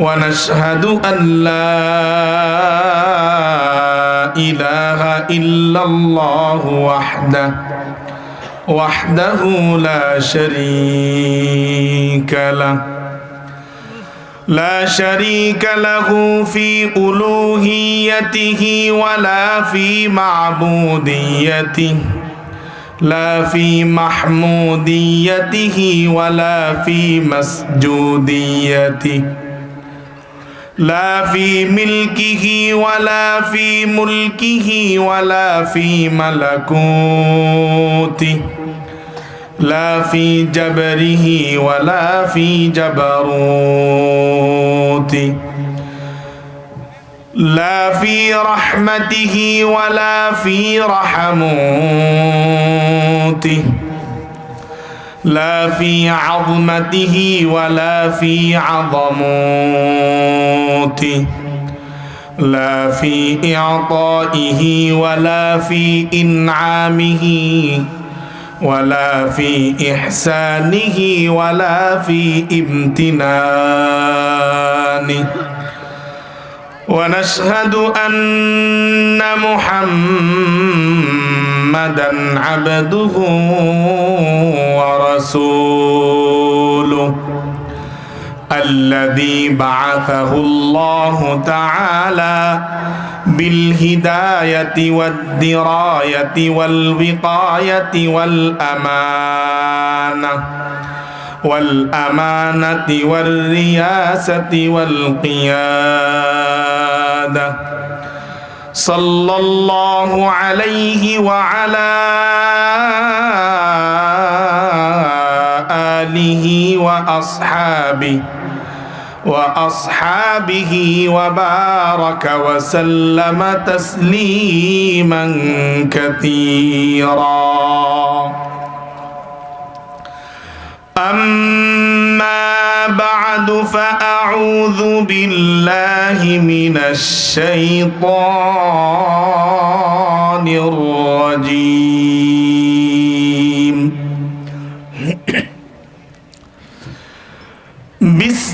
ونشهد أن لا إله إلا الله وحده وحده لا شريك له. لا شريك له في ألوهيته ولا في معبوديته لا في محموديته ولا في مسجوديته. لا في ملكه ولا في ملكه ولا في ملكوته لا في جبره ولا في جبروته لا في رحمته ولا في رحموته لا في عظمته ولا في عظموته. لا في إعطائه ولا في إنعامه ولا في إحسانه ولا في امتنانه. ونشهد أن محمدا عبده ورسوله الذي بعثه الله تعالى بالهداية والدراية والوقاية والأمانة والأمانة والرياسة والقيادة صلى الله عليه وعلى آله وأصحابه وأصحابه وبارك وسلم تسليما كثيرا. أما بعد فأعوذ بالله من الشيطان الرجيم.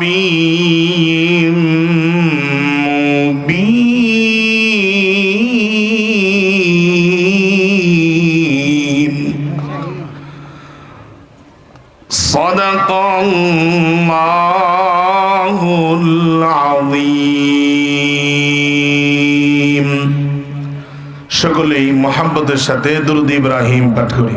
عربي مبين صدق الله العظيم সকলেই মোহাম্মদের সাথে দুরুদ ইব্রাহিম পাঠ করি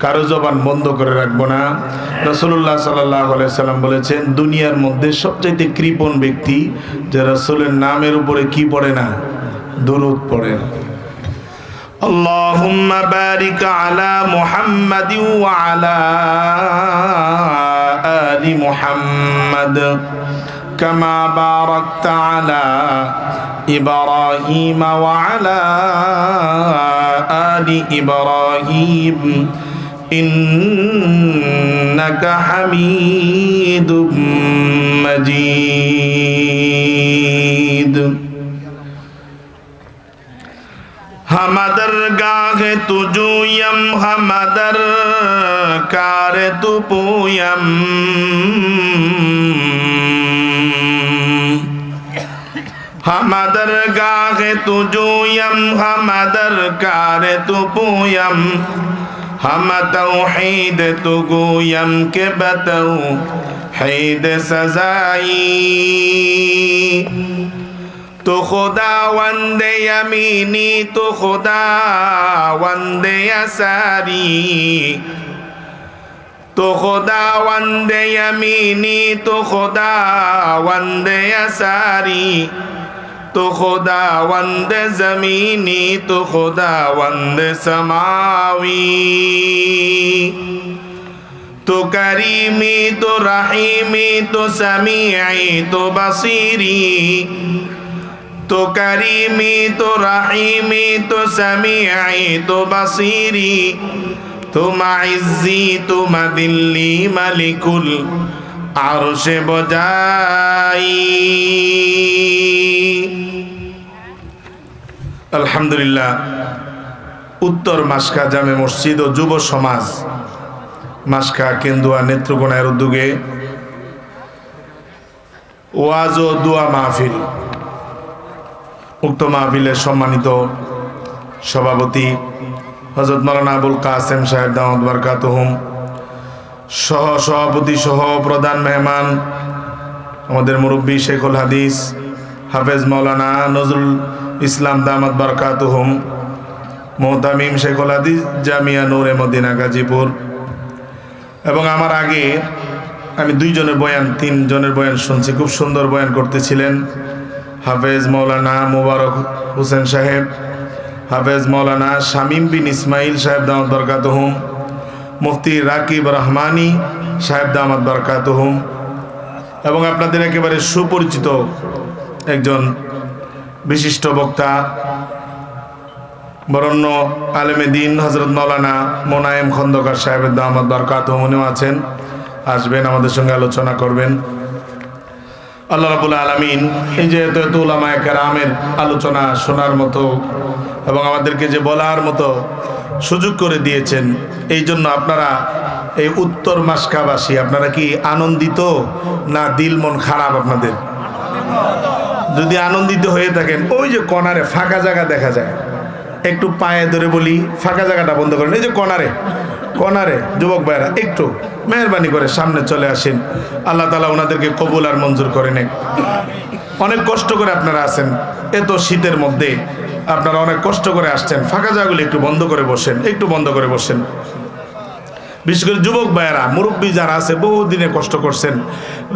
কারো জবান বন্ধ করে রাখবো না রসুল্লাহ সাল্লাহ সাল্লাম বলেছেন দুনিয়ার মধ্যে সবচাইতে কৃপণ ব্যক্তি যে রসুলের নামের উপরে কি পড়ে না দরুদ পড়ে না اللهم بارك على محمد وعلى آل محمد كما باركت على إبراهيم وعلى آل إبراهيم إنك حميد مجيد ہمدر گاہ تجویم ہمدر کار تپویم ہمدر گاہ تجویم ہمدر کار تپویم ہم توحید تو گویم کے بتو حید سزائی تو خدا وند یمینی تو خدا وند یساری تو خدا وند یمینی تو خدا وند یساری تو خداوند زمینی تو خداوند سماوی تو کریمی تو رحیمی تو سمیعی تو بصیری تو کریمی تو رحیمی تو سمیعی تو بصیری تو معزی تو مذلی ملک আর সে বজাই। আলহামদুলিল্লাহ, উত্তর মাসকা জামে মসজিদ ও যুব সমাজ, মাসকা কেন্দুয়া নেত্রকোনার উদ্যোগে ওয়াজ ও দুয়া মাহফিল, উক্ত মাহফিলের সম্মানিত সভাপতি হজরত মৌলানা আবুল কাসেম সাহেব দামদ বারকাতহম সহ সভাপতি সহ প্রধান মেহমান, আমাদের মুরব্বী শেখুল হাদিস, হাফেজ মৌলানা নজরুল ইসলাম দামাদ বারকাতহুম, মোহতামিম শেখুল হাদিস জামিয়া নূরে মদিনা গাজীপুর। এবং আমার আগে আমি দুইজনের বয়ান, তিনজনের বয়ান শুনছি, খুব সুন্দর বয়ান করতেছিলেন হাফেজ মৌলানা মুবারক হোসেন সাহেব, হাফেজ মৌলানা শামীম বিন ইসমাইল সাহেব দামদ বরকাতহুম মুফতি রাকিব রহমানি সাহেব দামদ বরকাতহুম। এবং আপনাদের একেবারে সুপরিচিত একজন বিশিষ্ট বক্তা, বরণ্য আলেমে দিন হজরত মৌলানা মোনায়েম খন্দকার সাহেবের দামদ বরকাতহুম, উনিও আছেন। আসবেন, আমাদের সঙ্গে আলোচনা করবেন। আল্লাহ রাবুল আলমিন এই যে এত এত উলামায় কেরামের আলোচনা শোনার মতো এবং আমাদেরকে যে বলার মতো সুযোগ করে দিয়েছেন, এই জন্য আপনারা এই উত্তর মাসকাবাসী, আপনারা কি আনন্দিত না দিল মন খারাপ আপনাদের? যদি আনন্দিত হয়ে থাকেন, ওই যে কনারে ফাঁকা জায়গা দেখা যায়। একটু পায়ে ধরে বলি, ফাঁকা জায়গাটা বন্ধ করেন, এই যে কনারে। কনারে যুবক ভাইরা একটু মেহরবানি করে সামনে চলে আসেন। আল্লাহ তালা ওনাদেরকে কবুল আর মঞ্জুর করে নেন অনেক কষ্ট করে আপনারা আছেন, এত শীতের মধ্যে আপনারা অনেক কষ্ট করে আসছেন। ফাঁকা জায়গাগুলো একটু বন্ধ করে বসেন, একটু বন্ধ করে বসেন। বিশেষ করে যুবক ভাইয়েরা, মুরব্বী যারা আছে বহুদিনে কষ্ট করছেন।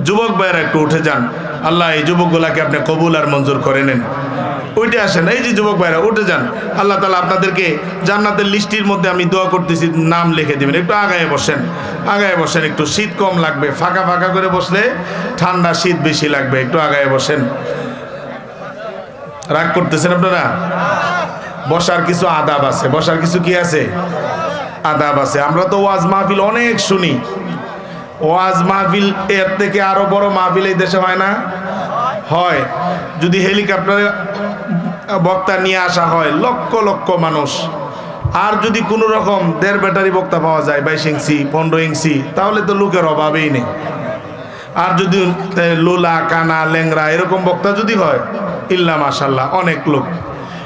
যুবক ভাইয়েরা একটু উঠে যান। আল্লাহ এই যুবকগুলাকে আপনি কবুল আর মঞ্জুর করে নেন। ওইটা আসেন। এই যে যুবক ভাইরা, উঠে যান। আল্লাহ তালা আপনাদেরকে জান্নাতের লিস্টির মধ্যে আমি দোয়া করতেছি, নাম লিখে দেবেন। একটু আগায় বসেন। আগায় বসেন, একটু শীত কম লাগবে। ফাঁকা ফাঁকা করে বসলে ঠান্ডা শীত বেশি লাগবে। একটু আগায় বসেন। রাগ করতেছেন আপনারা? বসার কিছু আদাব আছে। বসার কিছু কি আছে? আদাব আছে। আমরা তো ওয়াজ মাহফিল অনেক শুনি। ওয়াজ মাহফিল এর থেকে আরও বড় মাহফিল এই দেশে হয় না? হয়। যদি হেলিকপ্টারে বক্তা নিয়ে আসা হয়, লক্ষ লক্ষ মানুষ। আর যদি কোনো রকম দেড় ব্যাটারি বক্তা পাওয়া যায়, বাইশ ইঞ্চি, পনেরো ইঞ্চি, তাহলে তো লোকের অভাবেই নেই। আর যদি লোলা, কানা ল্যাংরা এরকম বক্তা যদি হয়, ইল্লা মাশাল্লাহ, অনেক লোক।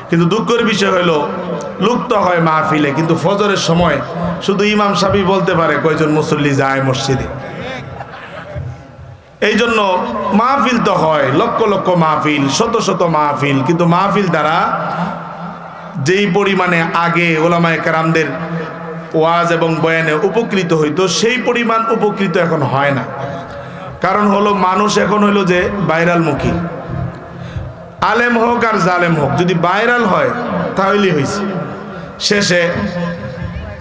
কিন্তু দুঃখের বিষয় হলো, লোক তো হয় মাহফিলে, কিন্তু ফজরের সময় শুধু ইমাম সাহেব বলতে পারে কয়জন মুসল্লি যায় মসজিদে। এই জন্য মাহফিল তো হয়, লক্ষ লক্ষ মাহফিল, শত শত মাহফিল। কিন্তু মাহফিল দ্বারা যেই পরিমাণে আগে ওলামায় কারামদের ওয়াজ এবং বয়ানে উপকৃত হইতো, সেই পরিমাণ উপকৃত এখন হয় না। কারণ হলো মানুষ এখন হইল যে ভাইরালমুখী। আলেম হোক আর জালেম হোক, যদি ভাইরাল হয়, তাহলেই হয়েছে শেষে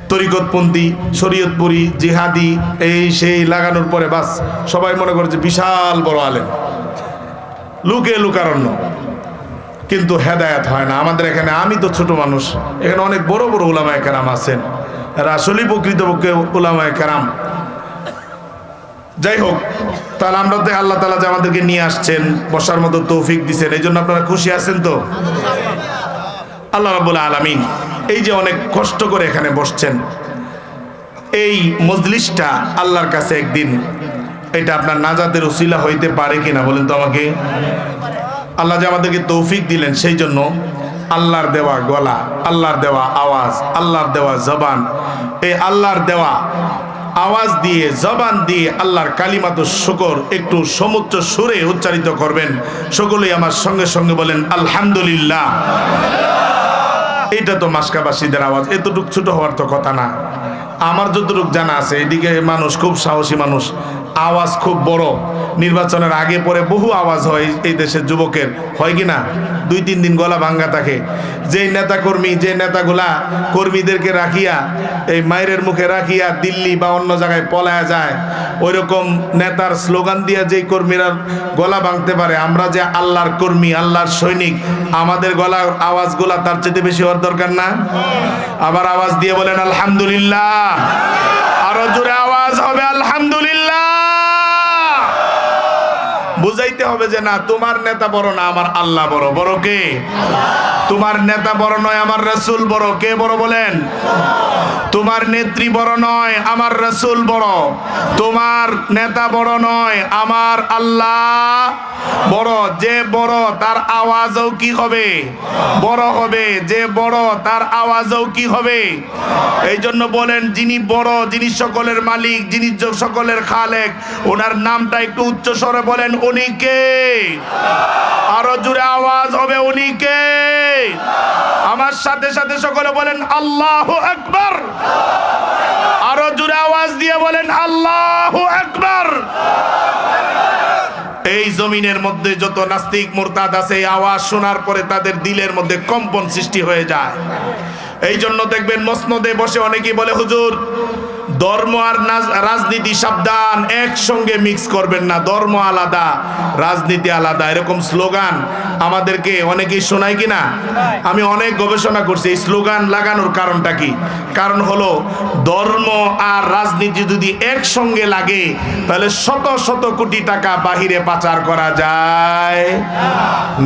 তরিকতপন্থী, শরীয়তপুরি, জিহাদি, এই সেই লাগানোর পরে বাস, সবাই মনে করে যে বিশাল বড় আলেম। লুকে লুকারণ্য। কিন্তু হেদায়াত হয় না। আমাদের এখানে আমি তো ছোট মানুষ, এখানে অনেক বড় বড় ওলামায় কেরাম আছেন। এরা আসলেই প্রকৃতপক্ষে ওলামায় কেরাম। যাই হোক, তাহলে আমরা তো আল্লাহ তালা যে আমাদেরকে নিয়ে আসছেন, বসার মতো তৌফিক দিচ্ছেন এই জন্য আপনারা খুশি আছেন তো? আল্লাহ রাবুল আলমিন। এই যে অনেক কষ্ট করে এখানে বসছেন, এই মজলিসটা আল্লাহর কাছে একদিন, এটা আপনার নাজাদের উসিলা হইতে পারে কিনা বলেন তো আমাকে? আল্লাহ যে আমাদেরকে তৌফিক দিলেন, সেই জন্য আল্লাহর দেওয়া গলা, আল্লাহর দেওয়া আওয়াজ, আল্লাহর দেওয়া জবান, এই আল্লাহর দেওয়া আওয়াজ দিয়ে, জবান দিয়ে আল্লাহর কালিমাত শুকর একটু সমুচ্চ সুরে উচ্চারিত করবেন। সকলেই আমার সঙ্গে সঙ্গে বলেন, আলহামদুলিল্লাহ। এটা তো মাসকাবাসীদের আওয়াজ। এতটুক ছোট হওয়ার তো কথা না। আমার যতটুক জানা আছে, এদিকে মানুষ, খুব সাহসী মানুষ। আওয়াজ খুব বড়। নির্বাচনের আগে পরে বহু আওয়াজ হয় এই দেশের যুবকের। হয় কি না? দুই, তিন দিন গলা ভাঙ্গা থাকে। যেই নেতা কর্মী যে নেতাগুলা কর্মীদেরকে রাখিয়া, এই মায়ের মুখে রাখিয়া দিল্লি বা অন্য জায়গায় পলায়া যায় ওই রকম নেতার স্লোগান দিয়া যেই কর্মীরা গলা ভাঙতে পারে, আমরা যে আল্লাহর কর্মী, আল্লাহর সৈনিক, আমাদের গলার আওয়াজগুলা তার চেয়ে বেশি হওয়ার দরকার না? আবার আওয়াজ দিয়ে বলেন, আলহামদুলিল্লাহ। আরও জোরে আওয়াজ হবে, আলহামদুলিল্লাহ। বুঝাইতে হবে যে না, তোমার নেতা বড় না আমার আল্লাহ বড়। বড় কে? তোমার নেতা বড় নয় আমার রসুল বড়। কে বড় বলেন? তোমার নেত্রী বড় নয়, আমার রসুল বড়। তোমার নেতা বড় নয়, আমার আল্লাহ বড়। যে বড়, তার আওয়াজও কি হবে? বড় হবে। যে বড়, তার আওয়াজও কি হবে? এই জন্য বলেন, যিনি বড়, যিনি সকলের মালিক, যিনি সকলের খালেক, ওনার নামটা একটু উচ্চ স্বরে বলেন, উনি কে? আরও জুড়ে আওয়াজ হবে, উনি কে? আমার সাথে সাথে সকলে বলেন, আল্লাহ আকবার। আরও জুড়ে আওয়াজ দিয়ে বলেন, আল্লাহ একবার এই জমিনের মধ্যে যত নাস্তিক, মোরতাদ আছে আওয়াজ শোনার পরে তাদের দিলের মধ্যে কম্পন সৃষ্টি হয়ে যায়। এই জন্য দেখবেন মসনদে বসে অনেকেই বলে, হুজুর, ধর্ম আর রাজনীতি সাবধান, একসঙ্গে মিক্স করবেন না, ধর্ম আলাদা, রাজনীতি আলাদা। এরকম স্লোগান আমাদেরকে অনেকেই শোনায় কিনা আমি অনেক গবেষণা করছি, এই স্লোগান লাগানোর কারণটা কি? কারণ হলো, ধর্ম আর রাজনীতি যদি একসঙ্গে লাগে, তাহলে শত শত কোটি টাকা বাহিরে পাচার করা যায়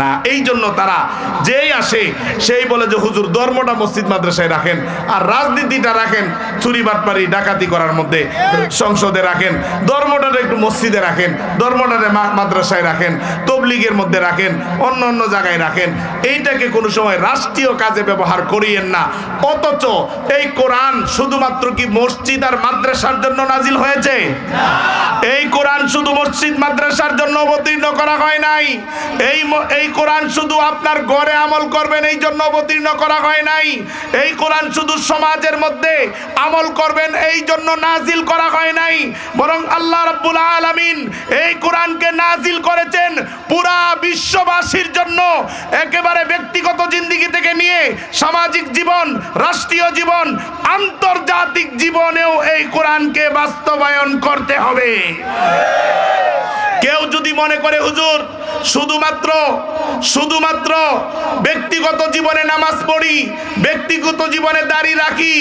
না। এই জন্য তারা যেই আসে, সেই বলে যে, হুজুর, ধর্মটা মসজিদ মাদ্রাসায় রাখেন আর রাজনীতিটা রাখেন চুরি বাটপারি, ডাকাতি করার মধ্যে সংসদে রাখেন। ধর্মটা একটু মসজিদে রাখেন, ধর্মটারে মা- মাদ্রাসায় রাখেন, তবলিগের মধ্যে রাখেন, অন্য অন্য জায়গায় রাখেন। এইটাকে কোনো সময় রাষ্ট্রীয় কাজে ব্যবহার করিয়েন না। অথচ এই কোরআন শুধুমাত্র কি মসজিদ আর মাদ্রাসার জন্য নাজিল হয়েছে? এই কোরআন শুধু মসজিদ মাদ্রাসার জন্য অবতীর্ণ করা হয় নাই। এই এই কোরআন শুধু আপনার ঘরে আমল করবেন, এই জন্য অবতীর্ণ করা হয় নাই। এই কোরআন শুধু সমাজের মধ্যে আমল করবেন, এই জন্য নাজিল করা হয় নাই। বরং আল্লাহ রাব্বুল আলামিন এই কোরআনকে নাজিল করেছেন পুরা বিশ্ববাসীর জন্য। একেবারে ব্যক্তিগত জিন্দিগি থেকে নিয়ে সামাজিক জীবন, রাষ্ট্রীয় জীবন, আন্তর্জাতিক জীবনেও এই কোরআনকে বাস্তবায়ন করতে হবে। কেউ যদি মনে করে, হুজুর শুধুমাত্র শুধুমাত্র ব্যক্তিগত জীবনে নামাজ পড়ি, ব্যক্তিগত জীবনে দাড়ি রাখি,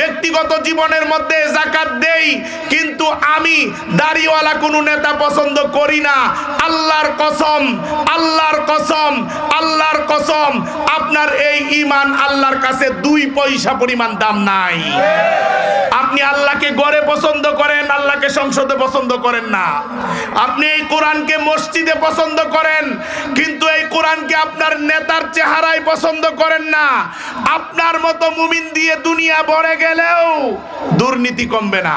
ব্যক্তিগত জীবনের মধ্যে জাকাত দেই, কিন্তু আমি দাড়িওয়ালা কোনো নেতা পছন্দ করি না। আল্লাহর কসম আল্লাহর কসম আল্লাহর কসম, আপনার এই ইমান আল্লাহর কাছে দুই পয়সা পরিমাণ দাম নাই। আপনি আল্লাহকে গড়ে পছন্দ করেন, আল্লাহকে সংসদে পছন্দ করেন না। আপনি এই কোরআনকে মসজিদে পছন্দ করেন কিন্তু এই কোরআনকে আপনার নেতার চেহারায় পছন্দ করেন না। আপনার মতো মুমিন দিয়ে দুনিয়া ভরে গেলেও দুর্নীতি কমবে না।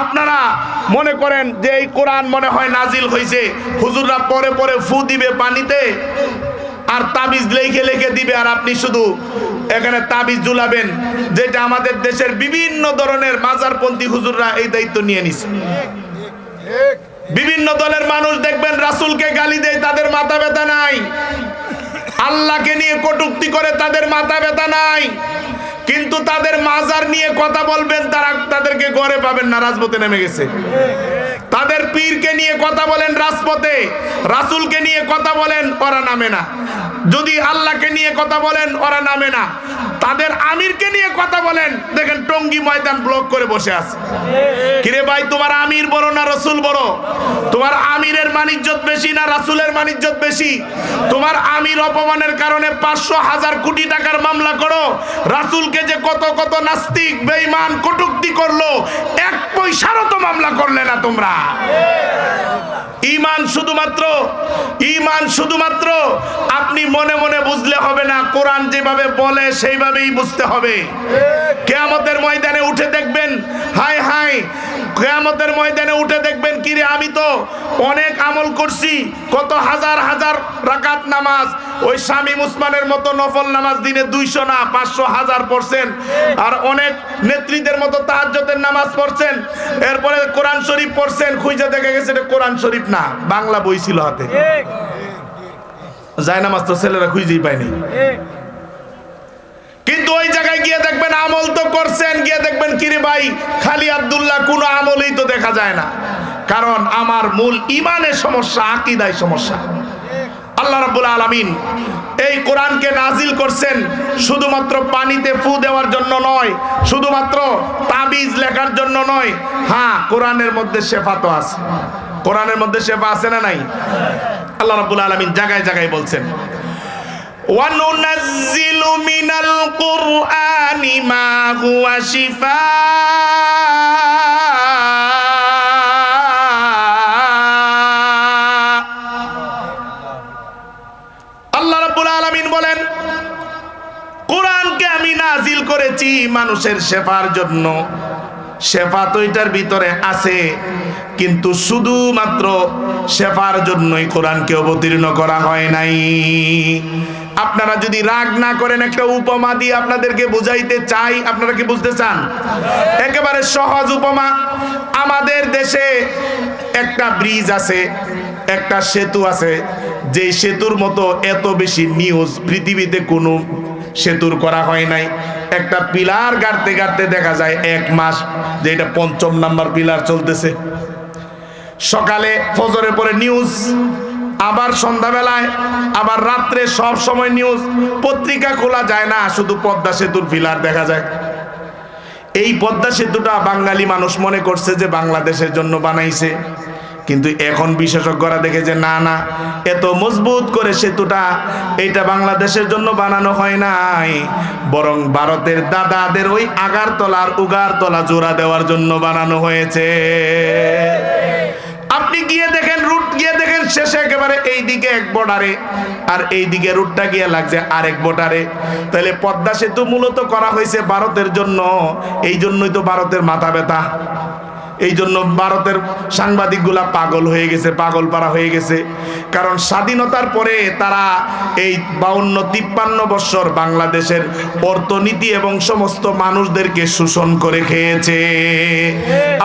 আপনারা মনে করেন যে এই কোরআন মনে হয় নাজিল হয়েছে হুজুররা পরে পরে ফু দিবে পানিতে, আর তাবিজ লেখে লেখে দিবে, আর আপনি শুধু এখানে তাবিজ ঝুলাবেন, যেটা আমাদের দেশের বিভিন্ন ধরনের মাজারপন্থী হুজুররা এই দায়িত্ব নিয়ে নিছে। বিভিন্ন দলের মানুষ দেখবেন রাসুলকে গালি দেয়, তাদের মাথা ব্যথা নাই। আল্লাহকে নিয়ে কটুক্তি করে তাদের মাথা ব্যথা নাই। কিন্তু তাদের মাজার নিয়ে কথা বলবেন, তারা তাদেরকে গড়ে পাবেন না, রাজপথে নেমে গেছে। তাদের পীরকে নিয়ে কথা বলেন, রাজপথে। রাসুলকে নিয়ে কথা বলেন করা নামে না। যদি আল্লাহকে নিয়ে কথা বলেন, ওরা নামে না। তাদের আমিরকে নিয়ে কথা বলেন। দেখেন টঙ্গি ময়দান ব্লক করে বসে আছে। কিরে ভাই, তোমার আমির বড় না রসুল বড়? তোমার আমিরের মানিজ্যত বেশি না রাসুলের মানিজ্যত বেশি? তোমার আমির অপমানের কারণে পাঁচশো হাজার কোটি টাকার মামলা করো। রাসুলকে যে কত কত নাস্তিক বেইমান কটুক্তি করল, এক পয়সারও তো মামলা করলে না তোমরা। ইমান শুধুমাত্র ইমান শুধুমাত্র, আপনি মনে মনে বুঝলে হবে না, কোরআন যেভাবে বলে সেইভাবেই বুঝতে হবে। কেয়ামতের ময়দানে উঠে দেখবেন হাই হাই কেয়ামতের ময়দানে উঠে দেখবেন কিরে আমি তো অনেক আমল করছি, কত হাজার হাজার রাকাত নামাজ। ওই স্বামী মুসমানের মতো নফল নামাজ দিনে দুইশো না, পাঁচশো হাজার পড়ছেন। আর অনেক নেত্রীদের মতো তাহাজ্জতের নামাজ পড়ছেন। এরপরে কোরআন শরীফ পড়ছেন, খুঁজে দেখে গেছে এটা কোরআন শরীফ না, বাংলা বই ছিল হাতে। যায় নামাজ তো ছেলেরা খুঁজেই পায়নি। কিন্তু ওই জায়গায় গিয়ে দেখবেন আমল তো করছেন, গিয়ে দেখবেন কিরে ভাই, খালি আব্দুল্লাহ কোনো আমলই তো দেখা যায় না। কারণ আমার মূল ইমানের সমস্যা আকিদায় সমস্যা আল্লাহ রাব্বুল আলামিন এই কোরআনকে নাজিল করছেন শুধুমাত্র পানিতে ফু দেওয়ার জন্য নয় শুধুমাত্র তাবিজ লেখার জন্য নয় হ্যাঁ কোরআনের মধ্যে শেফা তো আছে কোরআনের মধ্যে শেফা আছে না নাই আল্লাহ রাব্বুল আলামিন জায়গায় জায়গায় বলছেন وننزل من القرآن ما هو شفاء মানুষের শেফার জন্য। শেফা তো এটার ভিতরে আছে, কিন্তু শুধুমাত্র শেফার জন্যই কোরআনকে অবতীর্ণ করা হয় নাই। আপনারা যদি রাগ না করেন, একটা উপমা দিয়ে আপনাদেরকে বুঝাইতে চাই, আপনারা কি বুঝতে চান? একেবারে সহজ উপমা। আমাদের দেশে একটা ব্রিজ আছে, একটা সেতু আছে, যেই সেতুর মতো এত বেশি নিউজ পৃথিবীতে কোনো সেতুর করা হয় নাই। একটা পিলার গাড়তে গাড়তে দেখা যায় এক মাস যে এটা পঞ্চম নাম্বার পিলার চলতেছে। সকালে ফজরে পরে নিউজ আবার সন্ধ্যাবেলায়, আবার রাত্রে সব সময় নিউজ পত্রিকা খোলা যায় না, শুধু পদ্মা সেতুর পিলার দেখা যায়। এই পদ্মা সেতুটা বাঙালি মানুষ মনে করছে যে বাংলাদেশের জন্য বানাইছে। কিন্তু এখন বিশেষজ্ঞরা দেখে যে না না, এত মজবুত করে সেতুটা এটা বাংলাদেশের জন্য বানানো হয় নাই। বরং ভারতের দাদাদের ওই আগারতলার উগারতলা জোড়া দেওয়ার জন্য বানানো হয়েছে। আপনি গিয়ে দেখেন, রুট গিয়ে দেখেন, শেষে একেবারে এই দিকে এক বর্ডারে, আর এই দিকে রুটটা গিয়ে লাগছে আরেক বর্ডারে। তাহলে পদ্মা সেতু মূলত করা হয়েছে ভারতের জন্য, এই জন্যই তো ভারতের মাথা ব্যথা। এই জন্য ভারতের সাংবাদিকগুলা পাগল হয়ে গেছে পাগল পাড়া হয়ে গেছে। কারণ স্বাধীনতার পরে তারা এই বাউন্ন তিপ্পান্ন বৎসর বাংলাদেশের অর্থনীতি এবং সমস্ত মানুষদেরকে শোষণ করে খেয়েছে।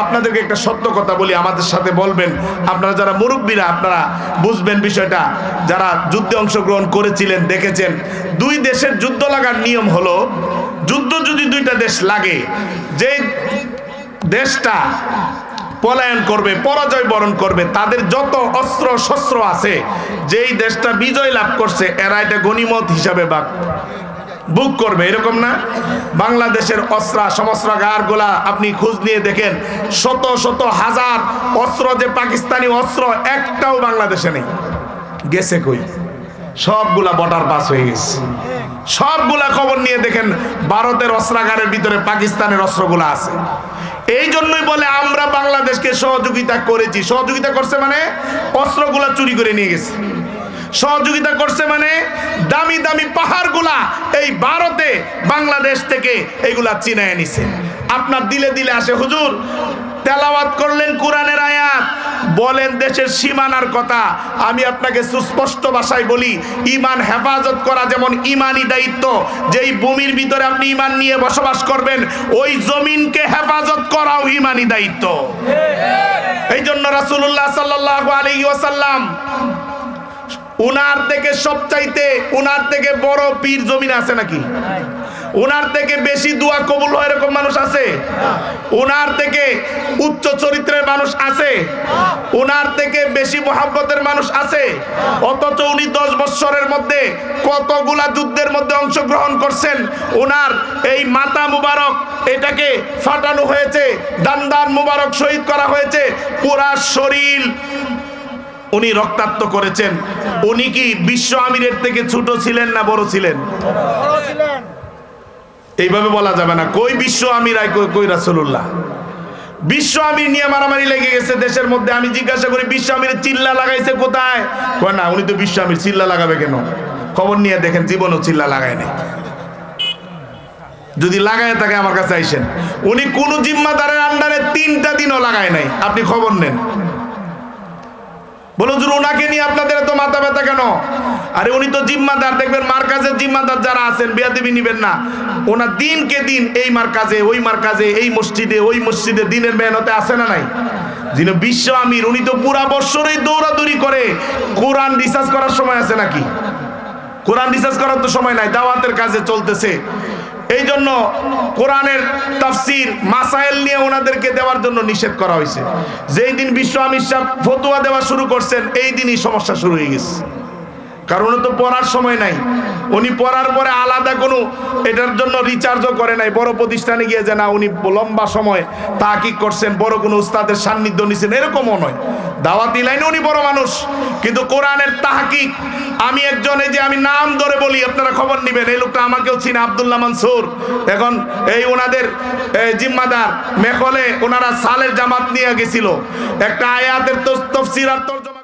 আপনাদেরকে একটা সত্য কথা বলি, আমাদের সাথে বলবেন, আপনারা যারা মুরব্বীরা, আপনারা বুঝবেন বিষয়টা। যারা যুদ্ধে অংশগ্রহণ করেছিলেন, দেখেছেন, দুই দেশের যুদ্ধ লাগার নিয়ম হলো, যুদ্ধ যদি দুইটা দেশ লাগে, যে দেশটা পলায়ন করবে, পরাজয় বরণ করবে, তাদের যত অস্ত্র শস্ত্র আছে, যেই দেশটা বিজয় লাভ করছে, এরা এটা গণিমত হিসাবে বাক বুক করবে, এরকম না? বাংলাদেশের অস্ত্রা সমস্ত্রাগারগুলা আপনি খোঁজ নিয়ে দেখেন, শত শত হাজার অস্ত্র, যে পাকিস্তানি অস্ত্র, একটাও বাংলাদেশে নেই। গেছে কই? সবগুলা বর্ডার পাস হয়ে গেছে। সবগুলা খবর নিয়ে দেখেন ভারতের অস্ত্রাগারের ভিতরে পাকিস্তানের অস্ত্রগুলা আছে। এই জন্যই বলে আমরা বাংলাদেশকে সহযোগিতা করেছি। সহযোগিতা করছে মানে অস্ত্রগুলা চুরি করে নিয়ে গেছে। সহযোগিতা করছে মানে দামি দামি পাহাড়গুলা এই ভারতে বাংলাদেশ থেকে এইগুলা চিনায় নিছে। আপনার দিলে দিলে আসে, হুজুর তেলাওয়াত করলেন কোরআনের আয়াত। বলেন, দেশের সীমানার কথা। আমি আপনাকে সুস্পষ্ট ভাষায় বলি ইমান হেফাজত করা যেমন ইমানই দায়িত্ব। যেই ভূমির ভিতরে আপনি ইমান নিয়ে বসবাস করবেন, ওই জমিনকে হেফাজত করাও ইমানই দায়িত্ব। এই জন্য রাসূলুল্লাহ সাল্লাল্লাহু আলাইহি ওয়াসাল্লাম উনার থেকে সবচাইতে, উনার থেকে বড় পীর জমিন আছে নাকি? ওনার থেকে বেশি দোয়া কবুল হয় এরকম মানুষ আছে? ওনার থেকে উচ্চ চরিত্রের মানুষ আছে? ওনার থেকে বেশি মহাব্বতের মানুষ আছে? অথচ উনি দশ বৎসরের মধ্যে কতগুলা যুদ্ধের মধ্যে অংশগ্রহণ করছেন? ওনার এই মাতা মুবারক এটাকে ফাটানো হয়েছে দান্দান মুবারক শহীদ করা হয়েছে, পুরা শরীর উনি রক্তাক্ত করেছেন। উনি কি বিশ্ব আমিরের থেকে ছোট ছিলেন না বড় ছিলেন? বড় ছিলেন। এইভাবে বলা যাবে না। কই বিশ্ব আমির, আই কই- রাসূলুল্লাহ? বিশ্ব আমির নিয়ে মারামারি লেগে গেছে দেশের মধ্যে। আমি জিজ্ঞাসা করি, বিশ্ব আমির চিল্লা লাগাইছে কোথায়? কয় না, উনি তো বিশ্ব আমির, চিল্লা লাগাবে কেন? খবর নিয়ে দেখেন, জীবনও চিল্লা লাগায় নাই। যদি লাগায় থাকে আমার কাছে আইসেন। উনি কোন জিম্মাদারের আন্ডারে তিনটা দিনও লাগায় নাই। আপনি খবর নেন। বলো যে ওনাকে নিয়ে আপনাদের তো মাথা ব্যথা কেন? আরে উনি তো জিম্মাদার, দেখবেন মার্কাজের জিম্মাদার যারা আছেন, বিয়াদিবি নিবেন না। ওনার দিনকে দিন এই মার্কাজে, ওই মার্কাজে, এই মসজিদে, ওই মসজিদে দিনের মেহনতে আছে না নাই? যিনি বিশ্ব আমির, উনি তো পুরা বৎসরেই দৌড়াদৌড়ি করে কোরআন রিসার্চ করার সময় আছে নাকি? কোরআন রিসার্চ করার তো সময় নাই, দাওয়াতের কাজে চলতেছে। এই জন্য কোরআনের তাফসির মাসাইল নিয়ে ওনাদেরকে দেওয়ার জন্য নিষেধ করা হয়েছে। যেই দিন বিশ্ব আমির সাহেব ফতুয়া দেওয়া শুরু করছেন, এই দিনই সমস্যা শুরু হয়ে গেছে। কারণ তো পড়ার সময় নাই। উনি পড়ার পরে আলাদা কোনো এটার জন্য রিচার্জও করে নাই। বড় প্রতিষ্ঠানে গিয়ে যে না, উনি লম্বা সময় তাকিক করছেন, বড় কোনো উস্তাদের সান্নিধ্য নিছেন, এরকমও নয়। দাওয়াতি লাইনে উনি বড় মানুষ, কিন্তু কোরআনের তাহাকিক। আমি একজন, এই যে আমি নাম ধরে বলি, আপনারা খবর নেবেন, এই লোকটা আমাকেও চিনে, আব্দুল্লাহ মানসুর। এখন এই ওনাদের জিম্মাদার মেকলে ওনারা সালের জামাত নিয়ে গেছিল। একটা আয়াতের তফসির আর তর্জমা